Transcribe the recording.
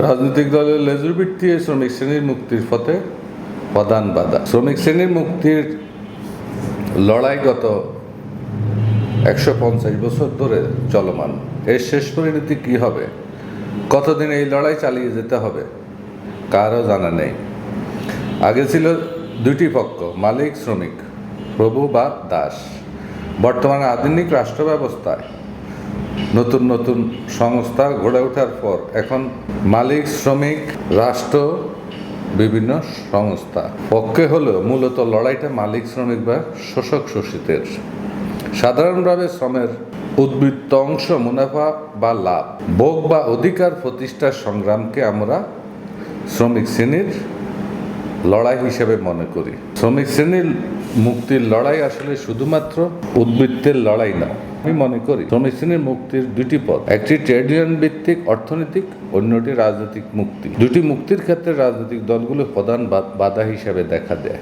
রাজনৈতিক দলের লেজুর ভিত্তি শ্রমিক শ্রেণির মুক্তির পথে প্রধান বাধা। শ্রমিক শ্রেণির মুক্তির লড়াই গত একশো পঞ্চাশ বছর ধরে চলমান। এর শেষ পরিণতি কি হবে? কতদিন এই লড়াই চালিয়ে যেতে হবে? কারও জানা নেই। আগে ছিল দুটি পক্ষ, মালিক, শ্রমিক, প্রভু বা দাস। বর্তমানে আধুনিক রাষ্ট্র ব্যবস্থায় নতুন নতুন সংস্থা গড়ে ওঠার পর এখন মালিক, শ্রমিক, রাষ্ট্র, বিভিন্ন সংস্থা। পক্ষে হলেও মূলত লড়াইটা মালিক, শ্রমিক বা শোষক শোষিতের। সাধারণভাবে শ্রমের উদ্বৃত্ত অংশ মুনাফা বা লাভ, ভোগ বা অধিকার প্রতিষ্ঠার সংগ্রামকে আমরা শ্রমিক শ্রেণির লড়াই হিসেবে মনে করি। শ্রমিক শ্রেণির মুক্তির লড়াই আসলে শুধুমাত্র উদ্বৃত্তের লড়াই না, আমি মনে করি শ্রমিক শ্রেণির মুক্তির দুটি পথ। একটি ট্রেড ইউনিয়ন ভিত্তিক অর্থনৈতিক, অন্যটি রাজনৈতিক মুক্তি। দুটি মুক্তির ক্ষেত্রে রাজনৈতিক দলগুলো প্রধান বাধা হিসেবে দেখা দেয়।